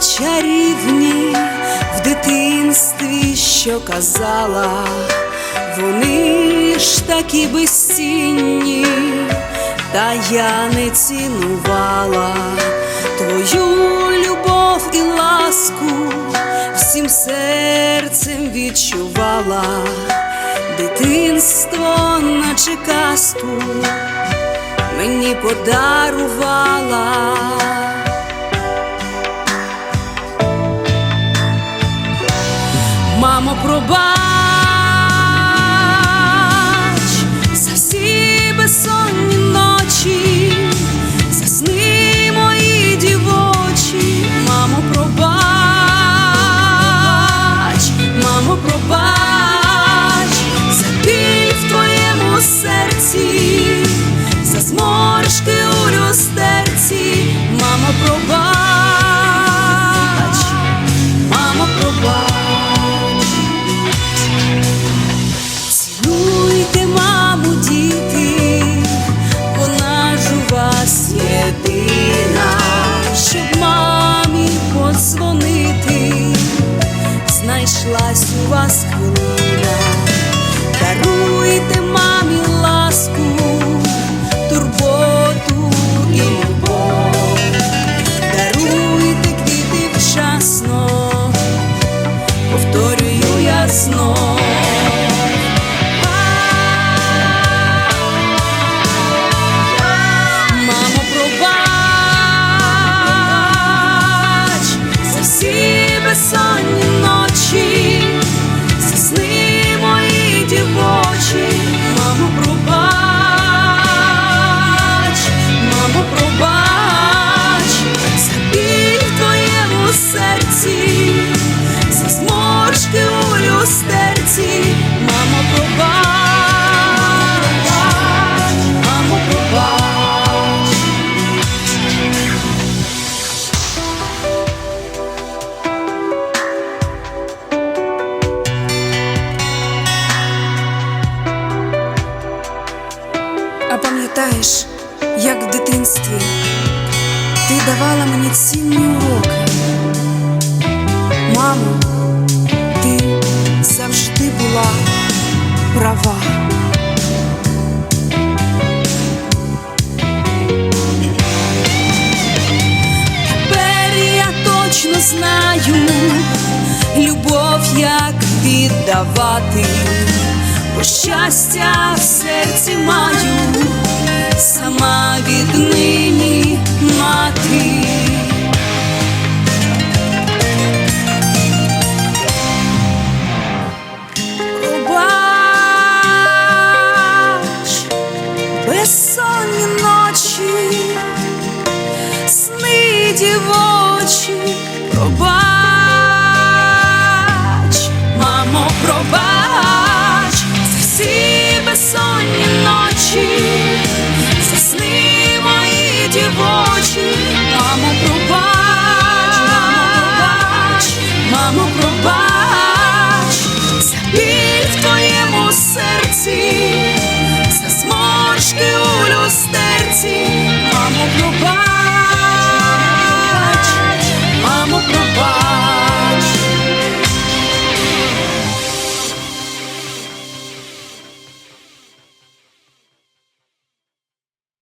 чарівні в дитинстві, що казала, вони ж такі безцінні, та я не цінувала. Твою любов і ласку, всім серцем відчувала. Дитинство, наче казку мені подарувала. Знайшлась у вас хвилина, даруйте мамі ласку, пам'ятаєш, як в дитинстві ти давала мені цінні уроки? Мамо, ти завжди була права. Тепер я точно знаю, любов як віддавати, щастя в серці маю, сама віднині мати. Пробач, безсонні ночі, сни дівочі, пробач. vamos pro bar.